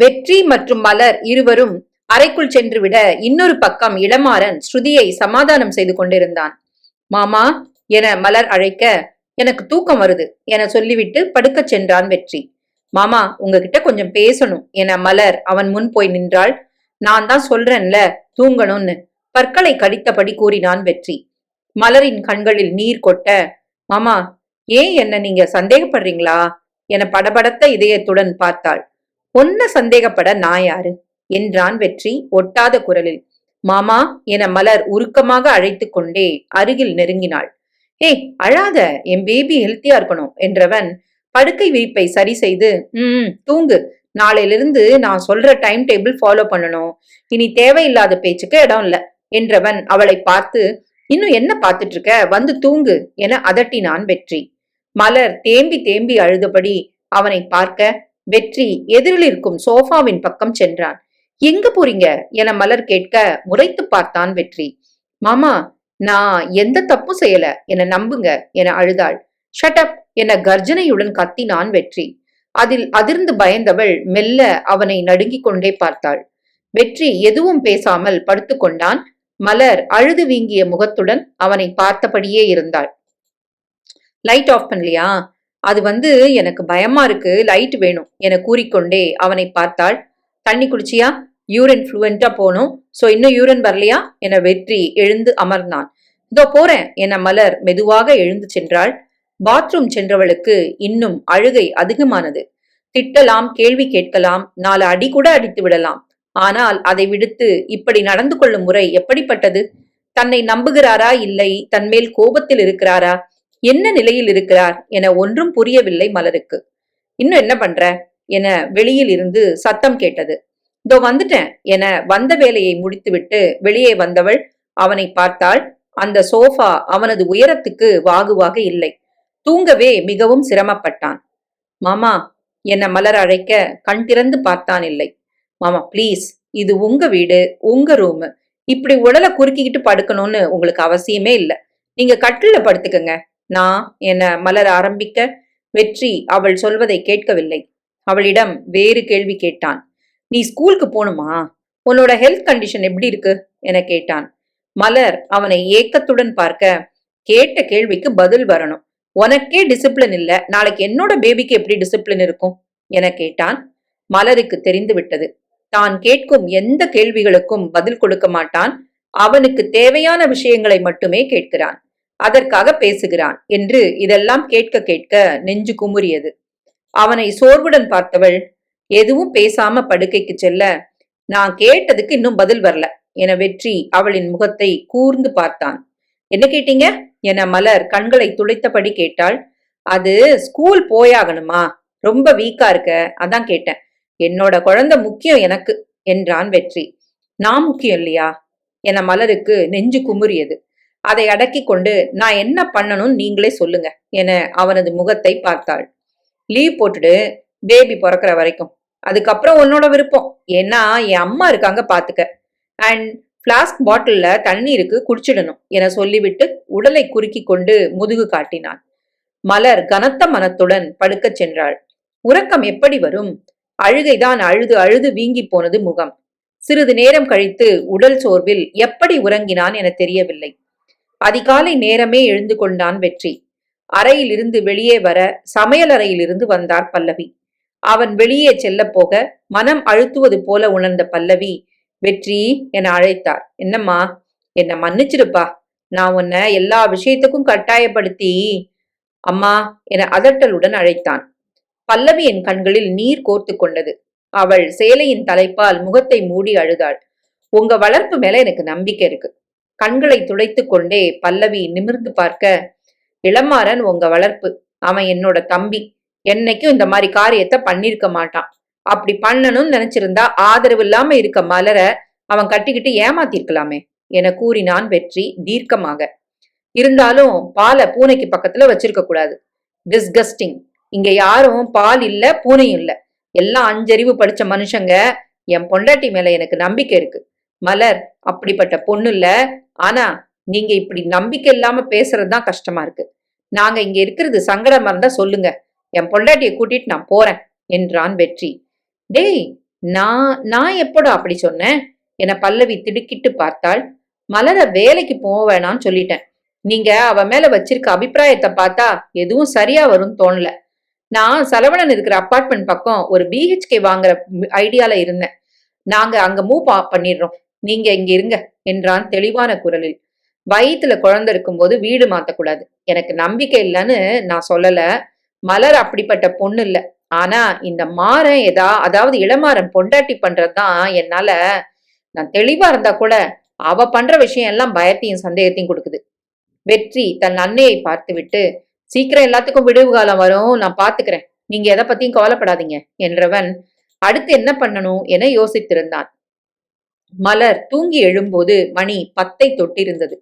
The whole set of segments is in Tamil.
வெற்றி மற்றும் மலர் இருவரும் அறைக்குள் சென்றுவிட இன்னொரு பக்கம் இளமாறன் ஸ்ருதியை சமாதானம் செய்து கொண்டிருந்தான். மாமா என மலர் அழைக்க எனக்கு தூக்கம் வருது என சொல்லிவிட்டு படுக்கச் சென்றான் வெற்றி. மாமா உங்ககிட்ட கொஞ்சம் பேசணும் என மலர் அவன் முன் போய் நின்றாள். நான் தான் சொல்றேன்ல தூங்கணும்னு பற்களை கடித்தபடி கூறினான் வெற்றி. மலரின் கண்களில் நீர் கொட்ட மாமா ஏன் என்ன நீங்க சந்தேகப்படுறீங்களா? என படபடத்த இதயத்துடன் பார்த்தாள். ஒன்ன சந்தேகப்பட நான் யாரு? என்றான் வெற்றி ஒட்டாத குரலில். மாமா என மலர் உருக்கமாக அழைத்து கொண்டே அருகில் நெருங்கினாள். ஏய் அழாத என் பேபி ஹெல்த்தியா இருக்கணும் என்றவன் படுக்கை விரிப்பை சரி செய்து ம் தூங்கு. நாளையிலிருந்து நான் சொல்ற டைம் டேபிள் ஃபாலோ பண்ணணும். இனி தேவையில்லாத பேச்சுக்கு இடம் இல்ல என்றவன் அவளை பார்த்து இன்னும் என்ன பார்த்துட்டு இருக்க வந்து தூங்கு என அதட்டினான் வெற்றி. மலர் தேம்பி தேம்பி அழுதபடி அவனை பார்க்க வெற்றி எதிரில் இருக்கும் சோஃபாவின் பக்கம் சென்றான். எங்க போறீங்க? என மலர் கேட்க முறைத்து பார்த்தான் வெற்றி. மாமா நான் எந்த தப்பும் செய்யல. என நம்புங்க என அழுதாள். ஷட்டப் என கர்ஜனையுடன் கத்தினான் வெற்றி. அதில் அதிர்ந்து பயந்தவள் மெல்ல அவனை நடுங்கிக் கொண்டே பார்த்தாள். வெற்றி எதுவும் பேசாமல் படுத்துக்கொண்டான் மலர் அழுது வீங்கிய முகத்துடன் அவனை பார்த்தபடியே இருந்தாள். லைட் ஆஃப் பண்ணலையா? அது வந்து எனக்கு பயமா இருக்கு லைட் வேணும். என கூறிக்கொண்டே அவனை பார்த்தாள். தண்ணி குடிச்சியா? யூரின் ஃப்ளூவெண்டா போனோம் சோ இன்னும் யூரின் வரலையா? என வெற்றி எழுந்து அமர்ந்தான். இதோ போறேன் என மலர் மெதுவாக எழுந்து சென்றாள். பாத்ரூம் சென்றவளுக்கு இன்னும் அழுகை அதிகமானது. திட்டலாம் கேள்வி கேட்கலாம் நாலு அடி கூட அடித்து விடலாம். ஆனால் அதை விடுத்து இப்படி நடந்து கொள்ளும் முறை எப்படிப்பட்டது? தன்னை நம்புகிறாரா? இல்லை தன்மேல் கோபத்தில் இருக்கிறாரா? என்ன நிலையில் இருக்கிறார் என ஒன்றும் புரியவில்லை மலருக்கு. இன்னும் என்ன பண்ற? என வெளியில் இருந்து சத்தம் கேட்டது. இதோ வந்துட்டேன் என வந்த வேலையை முடித்துவிட்டு வெளியே வந்தவள் அவனை பார்த்தாள். அந்த சோஃபா அவனது உயரத்துக்கு வாகுவாக இல்லை. தூங்கவே மிகவும் சிரமப்பட்டான். மாமா என்ன மலர் அழைக்க கண் திறந்து பார்த்தான் இல்லை. மாமா ப்ளீஸ். இது உங்க வீடு உங்க ரூமு. இப்படி உடலை குறுக்கிக்கிட்டு படுக்கணும்னு உங்களுக்கு அவசியமே இல்லை. நீங்க கட்டில படுத்துக்கங்க. நான் என மலர் ஆரம்பிக்க வெற்றி அவள் சொல்வதை கேட்கவில்லை. அவளிடம் வேறு கேள்வி கேட்டான். நீ ஸ்கூலுக்கு போகணுமா உன்னோட ஹெல்த் கண்டிஷன் எப்படி இருக்கு? என கேட்டான். மலர் அவனை ஏக்கத்துடன் பார்க்க கேட்ட கேள்விக்கு பதில் வரணும். உனக்கே டிசிப்ளின் இல்ல. நாளைக்கு என்னோட பேபிக்கு எப்படி டிசிப்ளின் இருக்கும்? என கேட்டான். மலருக்கு தெரிந்து விட்டது தான் கேட்கும் எந்த கேள்விகளுக்கும் பதில் கொடுக்க மாட்டான். அவனுக்கு தேவையான விஷயங்களை மட்டுமே கேட்கிறான். அதற்காக பேசுகிறான் என்று இதெல்லாம் கேட்க கேட்க நெஞ்சு குமுறியது. அவனை சோர்வுடன் பார்த்தவள் எதுவும் பேசாம படுக்கைக்கு செல்ல நான் கேட்டதுக்கு இன்னும் பதில் வரல என வெற்றி அவளின் முகத்தை கூர்ந்து பார்த்தான். என்ன கேட்டீங்க? என மலர் கண்களை துளைத்தபடி கேட்டாள். அது ஸ்கூல் போயாகணுமா? ரொம்ப வீக்கா இருக்க அதான் கேட்டேன். என்னோட குழந்தை முக்கியம் எனக்கு என்றான் வெற்றி. நான் முக்கியம் இல்லையா? என மலருக்கு நெஞ்சு குமுறியது. அதை அடக்கி கொண்டு நான் என்ன பண்ணணும்னு நீங்களே சொல்லுங்க என அவனது முகத்தை பார்த்தாள். லீவ் போட்டுடு பேபி பிறக்கிற வரைக்கும். அதுக்கப்புறம் உன்னோட விருப்பம். ஏன்னா என் அம்மா இருக்காங்க பாத்துக்க. அண்ட் பிளாஸ்க் பாட்டில்ல தண்ணீருக்கு குடிச்சிடணும் என சொல்லிவிட்டு உடலை குறுக்கி கொண்டு முதுகு காட்டினான். மலர் கனத்த மனத்துடன் படுக்கச் சென்றாள். உறக்கம் எப்படி வரும்? அழுகைதான் அழுது அழுது வீங்கி போனது முகம். சிறிது நேரம் கழித்து உடல் சோர்வில் எப்படி உறங்கினான் என தெரியவில்லை. அதிகாலை நேரமே எழுந்து கொண்டான் வெற்றி. அறையிலிருந்து வெளியே வர சமையல் அறையிலிருந்து வந்தார் பல்லவி. அவன் வெளியே செல்ல போக மனம் அழுத்துவது போல உணர்ந்த பல்லவி வெற்றி என அழைத்தார். என்னம்மா? என்ன மன்னிச்சிருப்பா நான் உன்னை எல்லா விஷயத்துக்கும் கட்டாயப்படுத்தி அம்மா என அதட்டலுடன் அழைத்தான். பல்லவியின் கண்களில் நீர் கோர்த்து கொண்டது. அவள் சேலையின் தலைப்பால் முகத்தை மூடி அழுதாள். உங்க வளர்ப்பு மேல எனக்கு நம்பிக்கை இருக்கு. கண்களை துடைத்து கொண்டே பல்லவி நிமிர்ந்து பார்க்க இளமாறன் உங்க வளர்ப்பு. அவன் என்னோட தம்பி. என்னைக்கும் இந்த மாதிரி காரியத்தை பண்ணிருக்க மாட்டான். அப்படி பண்ணணும்னு நினைச்சிருந்தா ஆதரவு இல்லாம இருக்க மலர அவன் கட்டிக்கிட்டு ஏமாத்திருக்கலாமே என கூறினான் வெற்றி தீர்க்கமாக. இருந்தாலும் பாலை பூனைக்கு பக்கத்துல வச்சிருக்க கூடாது. டிஸ்கஸ்டிங் இங்க யாரும் பால் இல்ல பூனையும் இல்ல. எல்லாம் அஞ்சறிவு படிச்ச மனுஷங்க. என் பொண்டாட்டி மேல எனக்கு நம்பிக்கை இருக்கு. மலர் அப்படிப்பட்ட பொண்ணு இல்ல. ஆனா நீங்க இப்படி நம்பிக்கை இல்லாம பேசுறதுதான் கஷ்டமா இருக்கு. நாங்க இங்க இருக்கிறது சங்கடமா இருந்தா சொல்லுங்க. என் பொண்டாட்டியை கூட்டிட்டு நான் போறேன் என்றான் வெற்றி. டேய் நான் நான் எப்போடா அப்படி சொன்னேன்? என பல்லவி திடுக்கிட்டு பார்த்தாள். மலர வேலைக்கு போக வேணாம்னு சொல்லிட்டேன். நீங்க அவ மேல வச்சிருக்க அபிப்பிராயத்தை பார்த்தா எதுவும் சரியா வரும்னு தோணல. நான் சரவணன் இருக்கிற அப்பார்ட்மெண்ட் பக்கம் ஒரு பிஹெச்கே வாங்குற ஐடியால இருந்தேன். நாங்க அங்க மூவ் பண்ணிடுறோம். நீங்க இங்க இருங்க. என்றான் தெளிவான குரலில். வயிற்றுல குழந்தை இருக்கும்போது வீடு மாத்தக்கூடாது. எனக்கு நம்பிக்கை இல்லைன்னு நான் சொல்லல. மலர் அப்படிப்பட்ட பொண்ணு இல்லை. ஆனா இந்த மாறன் ஏதா அதாவது இளமாறன் பொண்டாட்டி பண்றதுதான் என்னால நான் தெளிவா இருந்தா கூட அவ பண்ற விஷயம் எல்லாம் பயத்தையும் சந்தேகத்தையும் கொடுக்குது. வெற்றி தன் அன்னையை பார்த்து விட்டு சீக்கிரம் எல்லாத்துக்கும் விடுவு காலம் வரும் நான் பாத்துக்கிறேன். நீங்க எதை பத்தியும் கவலைப்படாதீங்க என்றவன் அடுத்து என்ன பண்ணணும் என யோசித்திருந்தான். மலர் தூங்கி எழும்போது மணி பத்தை தொட்டிருந்தது.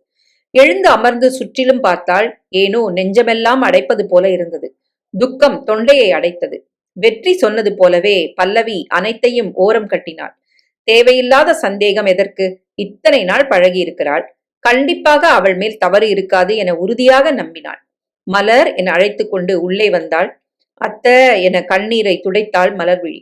எழுந்து அமர்ந்து சுற்றிலும் பார்த்தால் ஏனோ நெஞ்சமெல்லாம் அடைப்பது போல இருந்தது. துக்கம் தொண்டையை அடைத்தது. வெற்றி சொன்னது போலவே பல்லவி அனைத்தையும் ஓரம் கட்டினாள். தேவையில்லாத சந்தேகம் எதற்கு? இத்தனை நாள் பழகி இருக்கிறாள் கண்டிப்பாக அவள் மேல் தவறு இருக்காது என உறுதியாக நம்பினாள். மலர் என அழைத்து கொண்டு உள்ளே வந்தாள். அத்த என கண்ணீரை துடைத்தாள் மலர்விழி.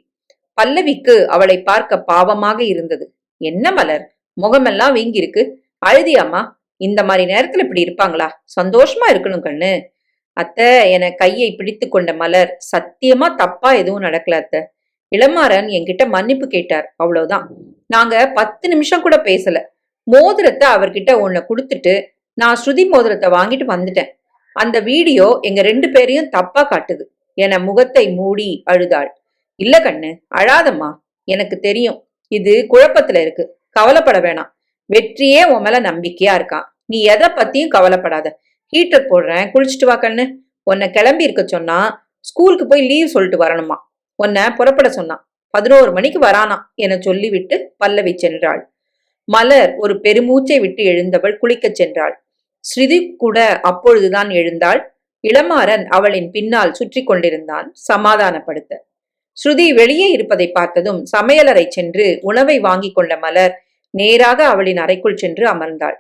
பல்லவிக்கு அவளை பார்க்க பாவமாக இருந்தது. என்ன மலர்? முகமெல்லாம் வீங்கிருக்கு அழுதியாமா இந்த மாதிரி நேரத்துல இப்படி இருப்பாங்களா? சந்தோஷமா இருக்கணும் கண்ணு. அத்த என கையை பிடித்து கொண்ட மலர் சத்தியமா தப்பா எதுவும் நடக்கல அத்த. இளமாறன் என்கிட்ட மன்னிப்பு கேட்டார் அவ்வளவுதான். நாங்க பத்து நிமிஷம் கூட பேசல. மோதிரத்தை அவர்கிட்ட உன்னை கொடுத்துட்டு நான் ஸ்ருதி மோதிரத்தை வாங்கிட்டு வந்துட்டேன். அந்த வீடியோ எங்க ரெண்டு பேரையும் தப்பா காட்டுது. என முகத்தை மூடி அழுதாள். இல்ல கண்ணு அழாதம்மா. எனக்கு தெரியும். இது குழப்பத்துல இருக்கு. கவலைப்பட வேணாம். வெற்றியே உன் மேல நம்பிக்கையா இருக்கான் நீ எதை பத்தியும் கவலைப்படாத. ஹீட்டர் போடுறேன் குளிச்சுட்டு வா கண்ணு. உன்னை கிளம்பி இருக்க சொன்னா ஸ்கூலுக்கு போய் லீவ் சொல்லிட்டு வரணுமா? உன்னை புறப்பட சொன்னான் பதினோரு மணிக்கு வரானா? என சொல்லிவிட்டு பல்லவி சென்றாள். மலர் ஒரு பெருமூச்சை விட்டு எழுந்தவள் குளிக்கச் சென்றாள். ஸ்ருதி கூட அப்பொழுதுதான் எழுந்தாள். இளமாறன் அவளின் பின்னால் சுற்றி கொண்டிருந்தான் சமாதானப்படுத்த. ஸ்ருதி வெளியே இருப்பதை பார்த்ததும் சமையலறை சென்று உணவை வாங்கி கொண்ட மலர் நேராக அவளின் அறைக்குள் சென்று அமர்ந்தாள்.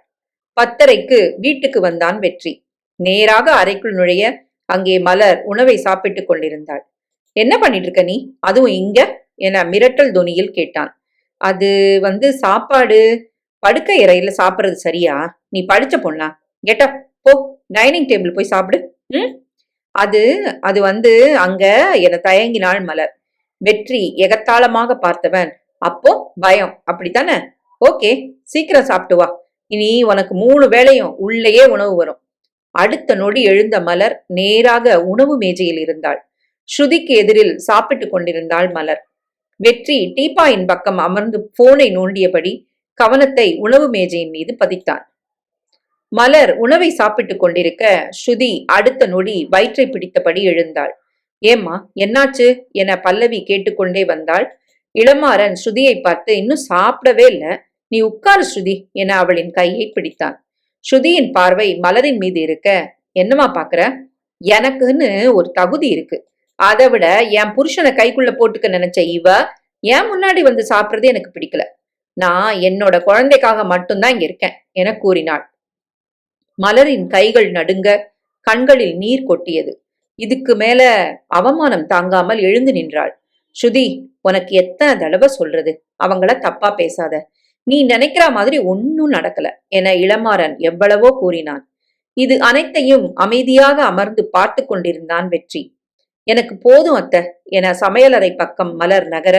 பத்தரைக்கு வீட்டுக்கு வந்தான் வெற்றி. நேராக அறைக்குள் நுழைய அங்கே மலர் உணவை சாப்பிட்டுக் கொண்டிருந்தாள். என்ன பண்ணிட்டு இருக்க நீ? அதுவும் இங்க? என மிரட்டல் தொனியில் கேட்டான். அது வந்து சாப்பாடு. படுக்கை இறையில சாப்பிடுறது சரியா? நீ படிச்ச பொண்ணா? கெட்ட போ. டைனிங் டேபிள் போய் சாப்பிடு. ம்? அது அது வந்து அங்க என தயங்கினாள் மலர். வெற்றி எகத்தாளமாக பார்த்தவன். அப்போ பயம். அப்படித்தானே? ஓகே சீக்கிரம் சாப்பிட்டு வா. இனி உனக்கு மூணு வேளையும் உள்ளேயே உணவு வரும். அடுத்த நொடி எழுந்த மலர் நேராக உணவு மேஜையில் இருந்தாள். ஸ்ருதிக்கு எதிரில் சாப்பிட்டுக் கொண்டிருந்தாள் மலர். வெற்றி டீபாயின் பக்கம் அமர்ந்து போனை நோண்டியபடி கவனத்தை உணவு மேஜையின் மீது பதித்தான் மலர் உணவை சாப்பிட்டுக் கொண்டிருக்க ஸ்ருதி அடுத்த நொடி வயிற்றை பிடித்தபடி எழுந்தாள். ஏம்மா என்னாச்சு? என பல்லவி கேட்டுக்கொண்டே வந்தாள். இளமாறன் ஸ்ருதியை பார்த்து இன்னும் சாப்பிடவே இல்ல. நீ உட்காரு ஸ்ருதி என அவளின் கையை பிடித்தான் ஸ்ருதியின் பார்வை மலரின் மீது இருக்க என்னமா பாக்குற? எனக்குன்னு ஒரு தகுதி இருக்கு. அதை விட என் புருஷனை கைக்குள்ள போட்டுக்க நினைச்ச இவ ஏன் முன்னாடி வந்து சாப்பிடுறது எனக்கு பிடிக்கல. நான் என்னோட குழந்தைக்காக மட்டும்தான் இங்க இருக்கேன் என கூறினாள். மலரின் கைகள் நடுங்க கண்களில் நீர் கொட்டியது. இதுக்கு மேல அவமானம் தாங்காமல் எழுந்து நின்றாள். ஸ்ருதி உனக்கு எத்தனை தடவை சொல்றது? அவங்கள தப்பா பேசாத. நீ நினைக்கிற மாதிரி ஒன்னும் நடக்கல என இளமாறன் எவ்வளவோ கூறினான். இது அனைத்தையும் அமைதியாக அமர்ந்து பார்த்து கொண்டிருந்தான் வெற்றி. எனக்கு போதும் அத்த என சமையலறை பக்கம் மலர் நகர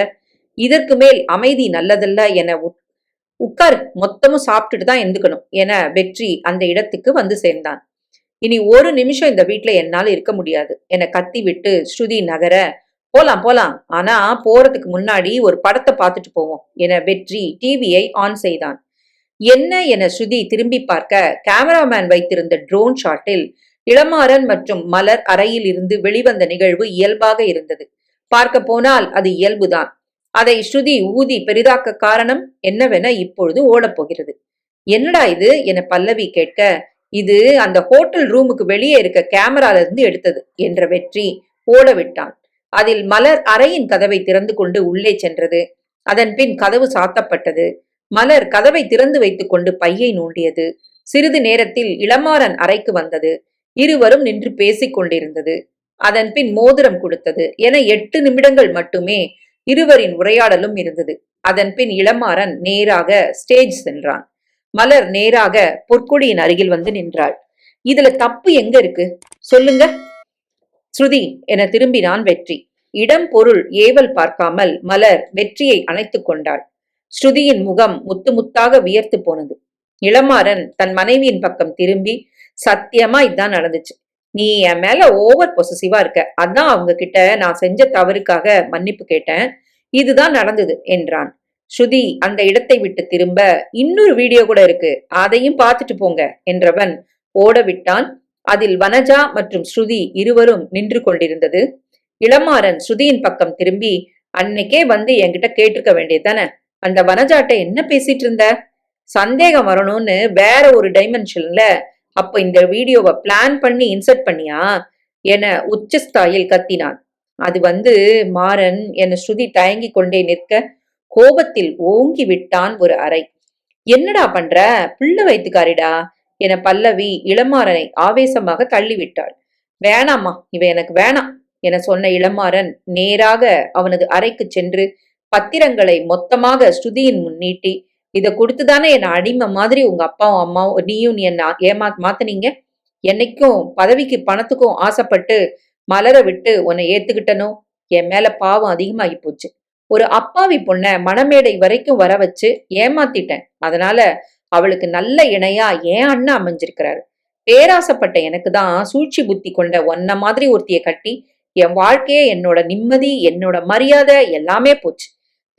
இதற்கு மேல் அமைதி நல்லதல்ல என உட்கார் மொத்தமும் சாப்பிட்டுட்டு தான் எந்துக்கணும் என வெற்றி அந்த இடத்துக்கு வந்து சேர்ந்தான். இனி ஒரு நிமிஷம் இந்த வீட்டுல என்னால் இருக்க முடியாது. என கத்தி விட்டு ஸ்ருதி நகர போலாம் போலாம். ஆனா போறதுக்கு முன்னாடி ஒரு படத்தை பார்த்துட்டு போவோம். என வெற்றி டிவியை ஆன் செய்தான். என்ன என ஸ்ருதி திரும்பி பார்க்க கேமராமேன் வைத்திருந்த ட்ரோன் ஷாட்டில் இளமாறன் மற்றும் மலர் அறையில் இருந்து வெளிவந்த நிகழ்வு இயல்பாக இருந்தது. பார்க்க போனால் அது இயல்புதான். அதை ஸ்ருதி ஊதி பெரிதாக்க காரணம் என்னவென இப்பொழுது ஓடப்போகிறது என்னடா இது? என பல்லவி கேட்க இது அந்த ஹோட்டல் ரூமுக்கு வெளியே இருக்க கேமரால இருந்து எடுத்தது என்ற வெற்றி ஓட விட்டான் அதில் மலர் அறையின் கதவை திறந்து கொண்டு உள்ளே சென்றது. அதன் பின் கதவு சாத்தப்பட்டது. மலர் கதவை திறந்து வைத்துக் கொண்டு பையை நோண்டியது. சிறிது நேரத்தில் இளமாறன் அறைக்கு வந்தது. இருவரும் நின்று பேசிக் கொண்டிருந்தது. அதன் பின் மோதிரம் கொடுத்தது. என எட்டு நிமிடங்கள் மட்டுமே இருவரின் உரையாடலும் இருந்தது. அதன் பின் இளமாறன் நேராக ஸ்டேஜ் சென்றான். மலர் நேராக பொற்கொடியின் அருகில் வந்து நின்றாள். இதுல தப்பு எங்க இருக்கு? சொல்லுங்க. ஸ்ருதி என திரும்பினான் வெற்றி. இடம் பொருள் ஏவல் பார்க்காமல் மலர் வெற்றியை அணைத்துக் கொண்டாள். ஸ்ருதியின் முகம் முத்து முத்தாக வியர்த்து போனது. இளமாறன் தன் மனைவியின் பக்கம் திரும்பி சத்தியமா இதான் நடந்துச்சு. நீ என் மேல ஓவர் பொசசிவா இருக்க. அதான் அவங்க கிட்ட நான் செஞ்ச தவறுக்காக மன்னிப்பு கேட்டேன். இதுதான் நடந்தது என்றான். ஸ்ருதி அந்த இடத்தை விட்டு திரும்ப. இன்னொரு வீடியோ கூட இருக்கு. அதையும் பார்த்துட்டு போங்க என்றவன் ஓட விட்டான் அதில் வனஜா மற்றும் ஸ்ருதி இருவரும் நின்று கொண்டிருந்தது. இளமாறன் ஸ்ருதியின் பக்கம் திரும்பி அன்னைக்கே வந்து என்கிட்ட கேட்டிருக்க வேண்டியதுதானே அந்த வனஜாட்ட என்ன பேசிட்டு இருந்த? சந்தேகம் வரணும்னு வேற ஒரு டைமென்ஷன்ல அப்ப இந்த வீடியோவை பிளான் பண்ணி இன்சர்ட் பண்ணியா? என உச்சஸ்தாயில் கத்தினான். அது வந்து மாறன் என ஸ்ருதி தயங்கி கொண்டே நிற்க கோபத்தில் ஓங்கி விட்டான் ஒரு அறை. என்னடா பண்ற? பிள்ளை வைத்துக்காரிடா என பல்லவி இளமாறனை ஆவேசமாக தள்ளிவிட்டாள். வேணாம்மா இவ எனக்கு வேணாம் என சொன்ன இளமாறன் நேராக அவனது அறைக்கு சென்று பத்திரங்களை மொத்தமாக ஸ்ருதியின் முன்னீட்டி இதை கொடுத்துதானே என்ன அடிமை மாதிரி உங்க அப்பாவும் அம்மாவும் நீயும் நீ என்ன ஏமா மாத்துனீங்க? என்னைக்கும் பதவிக்கு பணத்துக்கும் ஆசைப்பட்டு மலர விட்டு உன்னை ஏத்துக்கிட்டனோ? என் மேல பாவம் அதிகமாகி போச்சு. ஒரு அப்பாவி பொண்ணை மணமேடை வரைக்கும் வர வச்சு ஏமாத்திட்டேன். அதனால அவளுக்கு நல்ல இணையா ஏன் அண்ணன் அமைஞ்சிருக்கிறாரு. பேராசப்பட்ட எனக்கு தான் சூழ்ச்சி புத்தி கொண்ட ஒன்ன மாதிரி ஒருத்திய கட்டி என் வாழ்க்கையே என்னோட நிம்மதி என்னோட மரியாதை எல்லாமே போச்சு.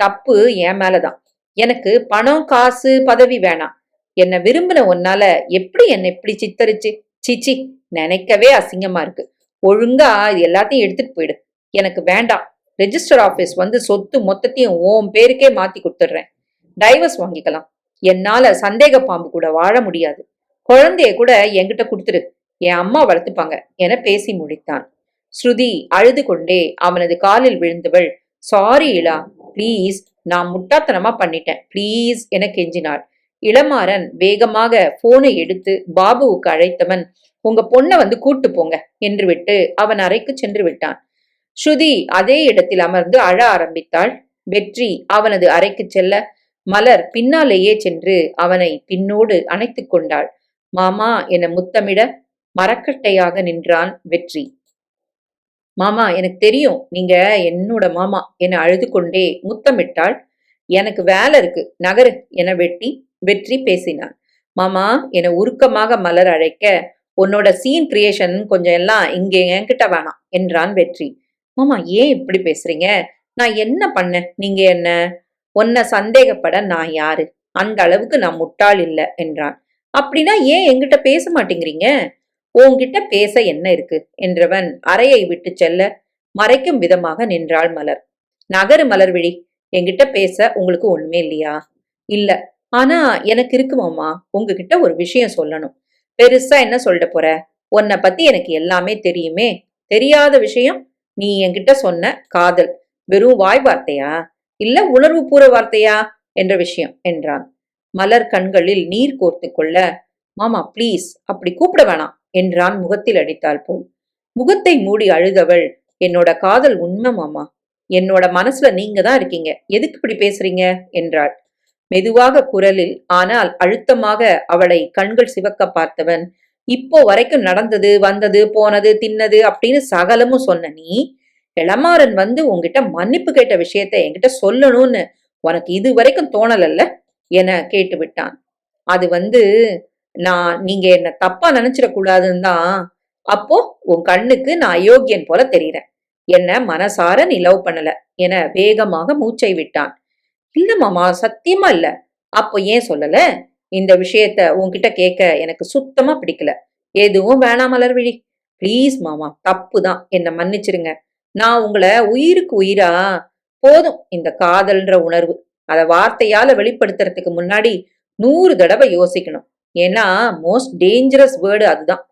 தப்பு என் மேலதான் எனக்கு பணம் காசு பதவி வேணாம். என்னை விரும்பின ஒன்னால எப்படி என்னை இப்படி சித்தரிச்சு? சிச்சி நினைக்கவே அசிங்கமா இருக்கு. ஒழுங்கா இது எல்லாத்தையும் எடுத்துட்டு போயிடு. எனக்கு வேண்டாம். ரெஜிஸ்டர் ஆபீஸ் வந்து சொத்து மொத்தத்தையும் ஓம் பேருக்கே மாத்தி கொடுத்துடுறேன். டைவர்ஸ் வாங்கிக்கலாம். என்னால சந்தேக பாம்பு கூட வாழ முடியாது. குழந்தைய கூட என்கிட்ட கொடுத்துரு. என் அம்மா வளர்த்துப்பாங்க. என பேசி முடித்தான். ஸ்ருதி அழுது கொண்டே அவனது காலில் விழுந்தவள் சாரி இளா ப்ளீஸ் நான் முட்டாத்தனமா பண்ணிட்டேன். ப்ளீஸ் என கெஞ்சினாள். இளமாறன் வேகமாக போனை எடுத்து பாபுவுக்கு அழைத்தவன் உங்க பொண்ணை வந்து கூட்டு போங்க என்று விட்டு அவன் அறைக்கு சென்று விட்டான். ஸ்ருதி அதே இடத்தில் அமர்ந்து அழ ஆரம்பித்தாள். வெற்றி அவனது அறைக்கு செல்ல மலர் பின்னாலேயே சென்று அவனை பின்னோடு அணைத்து கொண்டாள். மாமா என முத்தமிட மரக்கட்டையாக நின்றான் வெற்றி. மாமா எனக்கு தெரியும் நீங்க என்னோட மாமா என அழுது கொண்டே முத்தமிட்டாள். எனக்கு வேலை இருக்கு. நகரு என வெட்டி வெற்றி பேசினான். மாமா என உருக்கமாக மலர் அழைக்க உன்னோட சீன் கிரியேஷன் கொஞ்சம் எல்லாம் இங்கே என்கிட்ட வேணாம் என்றான் வெற்றி. மாமா ஏன் இப்படி பேசுறீங்க? நான் என்ன பண்ணேன்? நீங்க என்ன? உன்னை சந்தேகப்பட நான் யாரு? அந்த அளவுக்கு நான் முட்டாள் இல்ல என்றான். அப்படின்னா ஏன் என்கிட்ட பேச மாட்டேங்கிறீங்க? உன்கிட்ட பேச என்ன இருக்கு? என்றவன் அறையை விட்டு செல்ல மறைக்கும் விதமாக நின்றாள் மலர். நகரு மலர்விழி என்கிட்ட பேச உங்களுக்கு ஒண்ணுமே இல்லையா? இல்ல. ஆனா எனக்கு இருக்கு மாமா உங்ககிட்ட ஒரு விஷயம் சொல்லணும். பெருசா என்ன சொல்லிட்டு போற? உன்னை பத்தி எனக்கு எல்லாமே தெரியுமே? தெரியாத விஷயம்? நீ என்கிட்ட சொன்ன காதல் வெறும் வாய் வார்த்தையா? இல்ல உணர்வு பூர்வ வார்த்தையா? என்ற விஷயம் என்றான். மலர் கண்களில் நீர் கோர்த்து கொள்ள மாமா ப்ளீஸ் அப்படி கூப்பிட வேணாம் என்றான் முகத்தில் அடித்தாள் போல் முகத்தை மூடி அழுதவள் என்னோட காதல் உண்மை மாமா. என்னோட மனசுல நீங்க தான் இருக்கீங்க. எதுக்கு இப்படி பேசுறீங்க? என்றாள். மெதுவாக குரலில் ஆனால் அழுத்தமாக அவளை கண்கள் சிவக்க பார்த்தவன் இப்போ வரைக்கும் நடந்தது வந்தது போனது தின்னது அப்படின்னு சகலமும் சொன்ன நீ இளமாறன் வந்து உங்ககிட்ட மன்னிப்பு கேட்ட விஷயத்த என்கிட்ட சொல்லணும்னு உனக்கு இது வரைக்கும் தோணலல்ல? என கேட்டு விட்டான். அது வந்து நான் நீங்க என்ன தப்பா நினைச்சிடக்கூடாதுன்னு தான் அப்போ உன் கண்ணுக்கு நான் அயோக்கியன் போல தெரியுறேன். என்ன மனசார நீ லவ் பண்ணல? என வேகமாக மூச்சை விட்டான். இல்ல மாமா சத்தியமா இல்ல. அப்போ ஏன் சொல்லல? இந்த விஷயத்த உன்கிட்ட கேட்க எனக்கு சுத்தமா பிடிக்கல. எதுவும் வேணாம் மலர்விழி. ப்ளீஸ் மாமா தப்பு தான் என்னை மன்னிச்சிருங்க. நான் உங்களை உயிருக்கு உயிரா? போதும். இந்த காதல்ன்ற உணர்வு. அதை வார்த்தையால வெளிப்படுத்துறதுக்கு முன்னாடி நூறு தடவை யோசிக்கணும். ஏன்னா மோஸ்ட் டேஞ்சரஸ் வேர்டு அதுதான்.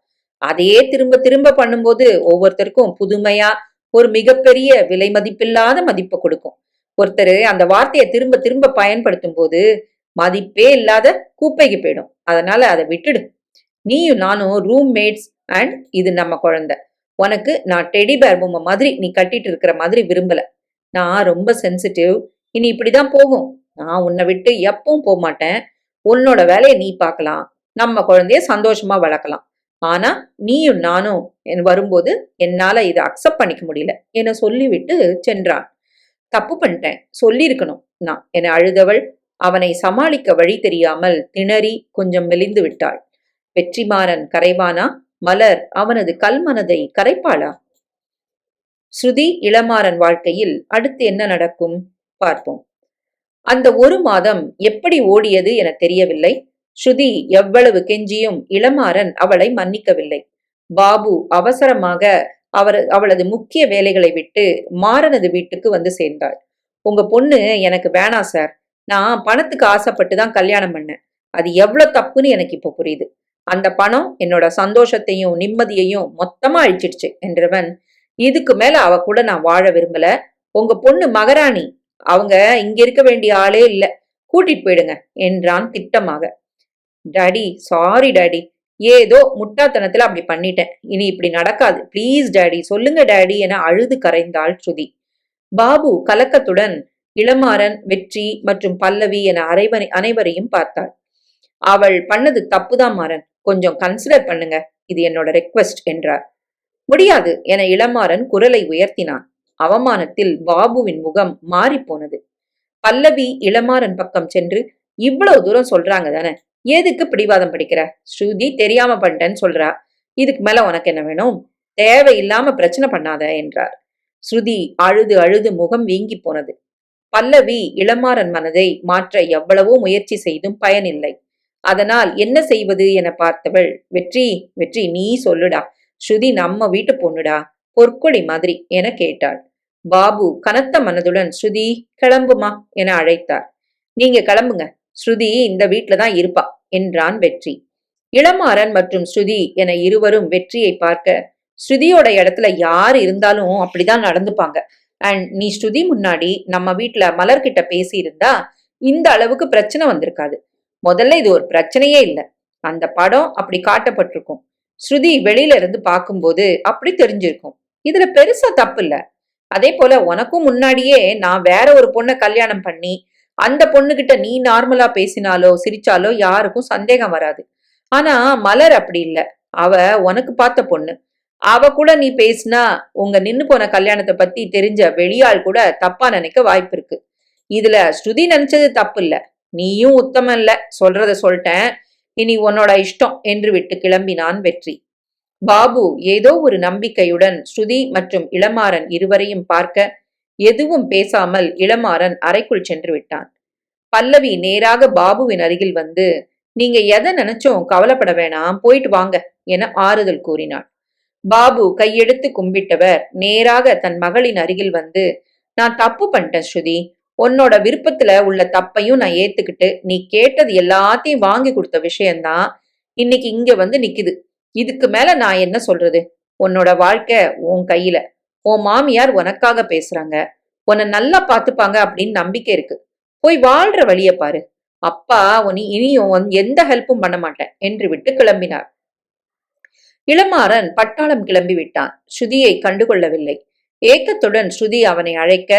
அதையே திரும்ப திரும்ப பண்ணும்போது ஒவ்வொருத்தருக்கும் புதுமையா ஒரு மிகப்பெரிய விலை மதிப்பில்லாத மதிப்பை கொடுக்கும். ஒருத்தர் அந்த வார்த்தையை திரும்ப திரும்ப பயன்படுத்தும் போது மதிப்பே இல்லாத கூப்பைக்கு போயிடும். அதனால அதை விட்டுடு. நீயும் நானும் ரூம் மேட்ஸ் அண்ட் இது நம்ம குழந்தை. உனக்கு நான் டெடி பேர் பொம்மை மாதிரி நீ கட்டிட்டு இருக்கிற மாதிரி விரும்பல. நான் ரொம்ப சென்சிட்டிவ் இனி இப்படிதான் போகும். நான் உன்னை விட்டு எப்பவும் போக மாட்டேன். உன்னோட வேலையை நீ பார்க்கலாம். நம்ம குழந்தைய சந்தோஷமா வளர்க்கலாம். ஆனா நீயும் நானும் என் வரும்போது என்னால இதை அக்செப்ட் பண்ணிக்க முடியல. என சொல்லிவிட்டு சென்றான் தப்பு பண்ணிட்டேன். சொல்லியிருக்கணும். நான். என்னை அழுதவள். அவனை சமாளிக்க வழி தெரியாமல் திணறி கொஞ்சம் மெலிந்து விட்டாள். வெற்றிமாறன் கரைவானா? மலர் அவனது கல்மனதை கரைப்பாளா? ஸ்ருதி இளமாறன் வாழ்க்கையில் அடுத்து என்ன நடக்கும் பார்ப்போம். அந்த ஒரு மாதம் எப்படி ஓடியது என தெரியவில்லை. ஸ்ருதி எவ்வளவு கெஞ்சியும் இளமாறன் அவளை மன்னிக்கவில்லை. பாபு அவசரமாக அவர் அவளது முக்கிய வேலைகளை விட்டு மாறனது வீட்டுக்கு வந்து சேர்ந்தாள். உங்க பொண்ணு எனக்கு வேணா சார். நான் பணத்துக்கு ஆசைப்பட்டு தான் கல்யாணம் பண்ணேன். அது எவ்வளோ தப்புன்னு எனக்கு இப்போ புரியுது. அந்த பணம் என்னோட சந்தோஷத்தையும் நிம்மதியையும் மொத்தமா அழிச்சிடுச்சு என்றவன் இதுக்கு மேல அவ கூட நான் வாழ விரும்பல. உங்க பொண்ணு மகராணி. அவங்க இங்க இருக்க வேண்டிய ஆளே இல்ல. கூட்டிட்டு போயிடுங்க என்றான் திட்டமாக. Daddy sorry daddy. ஏதோ முட்டாத்தனத்துல அப்படி பண்ணிட்டேன். இனி இப்படி நடக்காது. ப்ளீஸ் டாடி சொல்லுங்க டாடி என அழுது கரைந்தாள் ஸ்ருதி. பாபு கலக்கத்துடன் இளமாறன் வெற்றி மற்றும் பல்லவி என அரைவரை அனைவரையும் பார்த்தாள். அவள் பண்ணது தப்புதான் மாறன். கொஞ்சம் கன்சிடர் பண்ணுங்க. இது என்னோட ரெக்வெஸ்ட் என்றார் முடியாது என இளமாறன் குரலை உயர்த்தினான். அவமானத்தில் பாபுவின் முகம் மாறிப்போனது. பல்லவி இளமாறன் பக்கம் சென்று இவ்வளவு தூரம் சொல்றாங்க தானே? எதுக்கு பிடிவாதம் படிக்கிற? ஸ்ருதி தெரியாம பண்ணிட்டேன்னு சொல்றா. இதுக்கு மேல உனக்கு என்ன வேணும்? தேவையில்லாம பிரச்சனை பண்ணாத என்றார். ஸ்ருதி அழுது அழுது முகம் வீங்கி போனது. பல்லவி இளமாறன் மனதை மாற்ற எவ்வளவோ முயற்சி செய்தும் பயனில்லை. அதனால் என்ன செய்வது என பார்த்தவள் வெற்றி வெற்றி நீ சொல்லுடா. ஸ்ருதி நம்ம வீட்டு பொண்ணுடா. பொற்கொடி மாதிரி என கேட்டாள். பாபு கனத்த மனதுடன் ஸ்ருதி கிளம்புமா என அழைத்தார். நீங்க கிளம்புங்க. ஸ்ருதி இந்த வீட்டில தான் இருப்பா என்றான் வெற்றி. இளமாறன் மற்றும் ஸ்ருதி என இருவரும் வெற்றியை பார்க்க ஸ்ருதியோட இடத்துல யார் இருந்தாலும் அப்படிதான் நடந்துப்பாங்க. அண்ட் நீ ஸ்ருதி முன்னாடி நம்ம வீட்ல மலர்கிட்ட பேசியிருந்தா இந்த அளவுக்கு பிரச்சனை வந்திருக்காது. முதல்ல இது ஒரு பிரச்சனையே இல்லை. அந்த படம் அப்படி காட்டப்பட்டிருக்கும். ஸ்ருதி வெளியில இருந்து பார்க்கும்போது அப்படி தெரிஞ்சிருக்கும். இதுல பெருசா தப்பு இல்ல. அதே போல உனக்கும் முன்னாடியே நான் வேற ஒரு பொண்ணை கல்யாணம் பண்ணி அந்த பொண்ணுகிட்ட நீ நார்மலா பேசினாலோ சிரிச்சாலோ யாருக்கும் சந்தேகம் வராது. ஆனா மலர் அப்படி இல்லை. அவ உனக்கு பார்த்த பொண்ணு. அவ கூட நீ பேசினா உங்க நின்னு போன கல்யாணத்தை பத்தி தெரிஞ்ச வெளியாள் கூட தப்பா நினைக்க வாய்ப்பு இருக்கு. இதுல ஸ்ருதி நினைச்சது தப்பு இல்ல. நீயும் உத்தமம் இல்ல. சொல்றத சொல்லிட்டேன். இனி உன்னோட இஷ்டம் என்று விட்டு கிளம்பினான் வெற்றி. பாபு ஏதோ ஒரு நம்பிக்கையுடன் ஸ்ருதி மற்றும் இளமாறன் இருவரையும் பார்க்க எதுவும் பேசாமல் இளமாறன் அறைக்குள் சென்று விட்டான். பல்லவி நேராக பாபுவின் அருகில் வந்து நீங்க எதை நினைச்சோம் கவலைப்பட வேணாம். போயிட்டு வாங்க என ஆறுதல் கூறினாள். பாபு கையெடுத்து கும்பிட்டவர். நேராக தன் மகளின் அருகில் வந்து நான் தப்பு பண்ணிட்டேன் ஸ்ருதி. உன்னோட விருப்பத்துல உள்ள தப்பையும் நான் ஏத்துக்கிட்டு நீ கேட்டது எல்லாத்தையும் வாங்கி கொடுத்த விஷயம்தான் இன்னைக்கு இங்க வந்து நிக்குது. இதுக்கு மேல நான் என்ன சொல்றது? உன்னோட வாழ்க்கை உன் கையில. உன் மாமியார் உனக்காக பேசுறாங்க. உன்னை நல்லா பாத்துப்பாங்க அப்படின்னு நம்பிக்கை இருக்கு. போய் வாழ்ற வழிய பாரு. அப்பா உன் இனியும் எந்த ஹெல்ப்பும் பண்ண மாட்டேன் என்று விட்டு கிளம்பினார். இளமாறன் பட்டாளம் கிளம்பி விட்டான். ஸ்ருதியை கண்டுகொள்ளவில்லை. ஏக்கத்துடன் ஸ்ருதி அவனை அழைக்க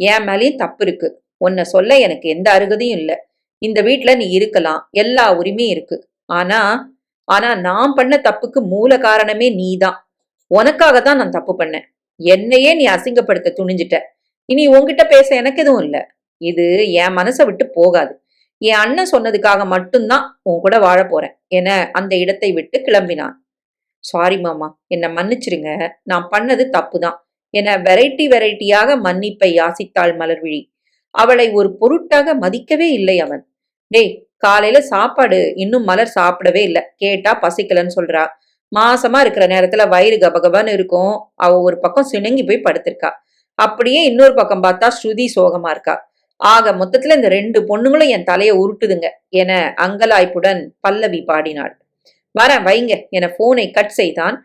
என் மேலேயும் தப்பு இருக்கு? உன்னை சொல்ல எனக்கு எந்த அருகதையும் இல்லை. இந்த வீட்டுல நீ இருக்கலாம். எல்லா உரிமையும் இருக்கு. ஆனா ஆனா நான் பண்ண தப்புக்கு மூல காரணமே நீதான். உனக்காக தான் நான் தப்பு பண்ணேன். என்னையே நீ அசிங்கப்படுத்த துணிஞ்சிட்ட. இனி உன்கிட்ட பேச எனக்கு எதுவும் இல்ல. இது என் மனசை விட்டு போகாது. என் அண்ணன் சொன்னதுக்காக மட்டும்தான் உன் கூட வாழ போறேன் என அந்த இடத்தை விட்டு கிளம்பினான். சாரி மாமா. என்னை மன்னிச்சிருங்க. நான் பண்ணது தப்பு தான் என வெரைட்டி வெரைட்டியாக மன்னிப்பை யாசித்தாள் மலர்விழி. அவளை ஒரு பொருட்டாக மதிக்கவே இல்லை அவன். டேய் காலையில சாப்பாடு இன்னும் மலர் சாப்பிடவே இல்லை. கேட்டா பசிக்கலன்னு சொல்றா. மாசமா இருக்கிற நேரத்துல வயிறு கபகபான்னு இருக்கும். அவ ஒரு பக்கம் சிணுங்கி போய் படுத்திருக்கா. அப்படியே இன்னொரு பக்கம் பார்த்தா ஸ்ருதி சோகமா இருக்கா. ஆக மொத்தத்துல இந்த ரெண்டு பொண்ணுங்களும் என் தலையை உருட்டுதுங்க. என அங்கலாய்ப்புடன் பல்லவி பாடினாள். வரேன் வைங்க என போனை கட் செய்தான்.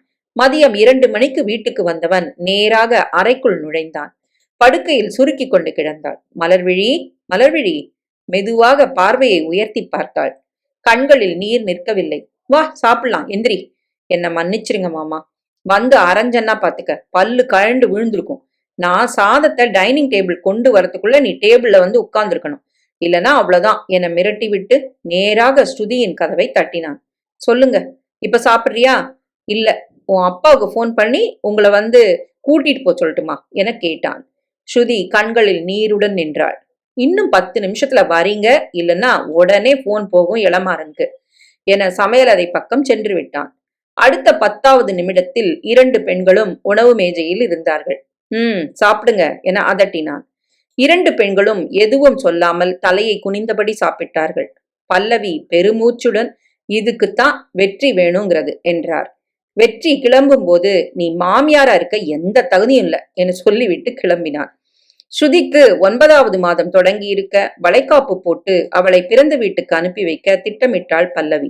மதியம் இரண்டு மணிக்கு வீட்டுக்கு வந்தவன் நேராக அறைக்குள் நுழைந்தான். படுக்கையில் சுருக்கி கொண்டு கிடந்தாள். மலர்விழி மலர்விழி மெதுவாக பார்வையை உயர்த்தி பார்த்தாள். கண்களில் நீர் நிற்கவில்லை. வா சாப்பிடலாம் எந்திரி. என்ன மன்னிச்சிருங்க மாமா. வந்து அரைஞ்சன்னா பாத்துக்க. பல்லு கழண்டு விழுந்திருக்கும். நான் சாதத்தை டைனிங் டேபிள் கொண்டு வரதுக்குள்ள நீ டேபிள்ல வந்து உட்கார்ந்துருக்கணும். இல்லனா அவ்வளவுதான். என மிரட்டி விட்டு நேராக ஸ்ருதியின் கதவை தட்டினான். சொல்லுங்க. இப்ப சாப்பிடுறியா? இல்ல. உன் அப்பாவுக்கு ஃபோன் பண்ணி உங்களை வந்து கூட்டிட்டு போ சொல்லட்டுமா? என கேட்டான். ஸ்ருதி கண்களில் நீருடன் நின்றாள். இன்னும் பத்து நிமிஷத்துல வரீங்க? இல்லைன்னா உடனே போன் போகும் இளமாறனுக்கு என சமையலறை பக்கம் சென்று விட்டான். அடுத்த பத்தாவது நிமிடத்தில் இரண்டு பெண்களும் உணவு மேஜையில் இருந்தார்கள். ம் சாப்பிடுங்க என அதட்டினான். இரண்டு பெண்களும் எதுவும் சொல்லாமல் தலையை குனிந்தபடி சாப்பிட்டார்கள். பல்லவி பெருமூச்சுடன் இதுக்குத்தான் வெற்றி வேணுங்கிறது என்றார். வெற்றி கிளம்பும் போது நீ மாமியாரா இருக்க எந்த தகுதியும் இல்லை என சொல்லிவிட்டு கிளம்பினான். ஸ்ருதிக்கு ஒன்பதாவது மாதம் தொடங்கி இருக்க வளைக்காப்பு போட்டு அவளை பிறந்த வீட்டுக்கு அனுப்பி வைக்க திட்டமிட்டாள் பல்லவி.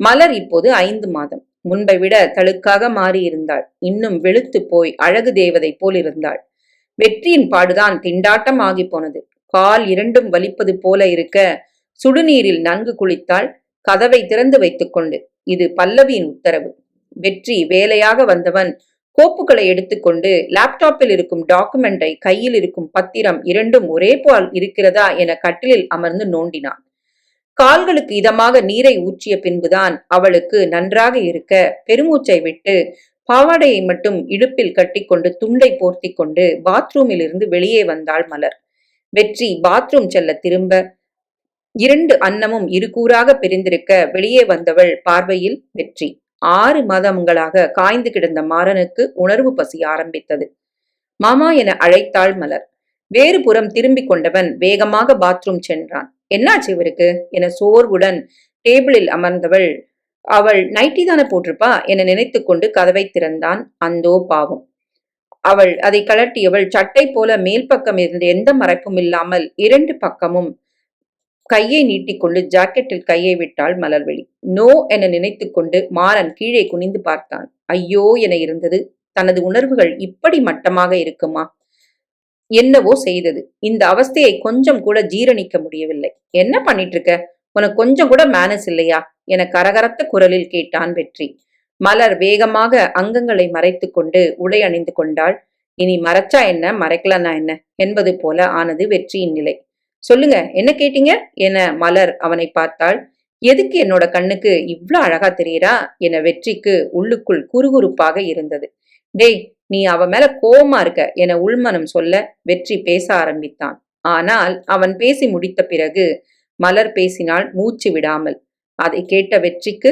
மலர் இப்போது ஐந்து மாதம். முன்பை விட தழுக்காக மாறியிருந்தாள் இன்னும் வெளுத்து போய் அழகு தேவதை போல் இருந்தாள். வெற்றியின் பாடுதான் திண்டாட்டம் ஆகி போனது. கால் இரண்டும் வலிப்பது போல இருக்க சுடுநீரில் நன்கு குளித்தாள். கதவை திறந்து வைத்துக்கொண்டு இது பல்லவியின் உத்தரவு. வெற்றி வேலையாக வந்தவன் கோப்புகளை எடுத்துக்கொண்டு லேப்டாப்பில் இருக்கும் டாக்குமெண்டை கையில் இருக்கும் பத்திரம் இரண்டும் ஒரே போல் இருக்கிறதா என கட்டிலில் அமர்ந்து நோண்டினான். கால்களுக்கு இதமாக நீரை ஊற்றிய பின்புதான் அவளுக்கு நன்றாக இருக்க பெருமூச்சை விட்டு பாவாடையை மட்டும் இடுப்பில் கட்டிக்கொண்டு துண்டை போர்த்தி கொண்டு பாத்ரூமில் இருந்து வெளியே வந்தாள் மலர். வெற்றி பாத்ரூம் செல்ல திரும்ப இரண்டு அன்னமும் இருகூறாக பிரிந்திருக்க வெளியே வந்தவள் பார்வையில் வெற்றி. ஆறு மாதங்களாக காய்ந்து கிடந்த மாறனுக்கு உணர்வு பசி ஆரம்பித்தது. மாமா என அழைத்தாள் மலர். வேறு புறம் திரும்பிக் கொண்டவன் வேகமாக பாத்ரூம் சென்றான். என்னாச்சு இவருக்கு? என சோர்வுடன் டேபிளில் அமர்ந்தவள். அவள் நைட்டி தானே போட்டிருப்பா? என நினைத்து கொண்டு கதவை திறந்தான் அந்தோ பாவம். அவள் அதை கலட்டியவள் சட்டை போல மேல் பக்கம் இருந்த எந்த மறைப்பும் இல்லாமல் இரண்டு பக்கமும் கையை நீட்டிக்கொண்டு ஜாக்கெட்டில் கையை விட்டாள் மலர்வெளி. நோ என நினைத்துக்கொண்டு மாறன் கீழே குனிந்து பார்த்தான். ஐயோ என இருந்தது. தனது உணர்வுகள் இப்படி மட்டமாக இருக்குமா? என்னவோ செய்தது. இந்த அவஸ்தையை கொஞ்சம் கூட ஜீரணிக்க முடியவில்லை. என்ன பண்ணிட்டு இருக்க உனக்கு கொஞ்சம் கூட மேனஸ் இல்லையா? என கரகரத்த குரலில் கேட்டான் வெற்றி. மலர் வேகமாக அங்கங்களை மறைத்து கொண்டு உடை அணிந்து கொண்டாள். இனி மறைச்சா என்ன? மறைக்கலன்னா என்ன? என்பது போல ஆனது வெற்றியின் நிலை. சொல்லுங்க என்ன கேட்டீங்க? என மலர் அவனை பார்த்தாள். எதுக்கு என்னோட கண்ணுக்கு இவ்ளோ அழகா தெரியறா? என வெற்றிக்கு உள்ளுக்குள் குறுகுறுப்பாக இருந்தது. டேய் நீ அவ மேல கோபமா இருக்க என உள்மனம் சொல்ல வெற்றி பேச ஆரம்பித்தான். ஆனால் அவன் பேசி முடித்த பிறகு மலர் பேசினால் மூச்சு விடாமல். அதை கேட்ட வெற்றிக்கு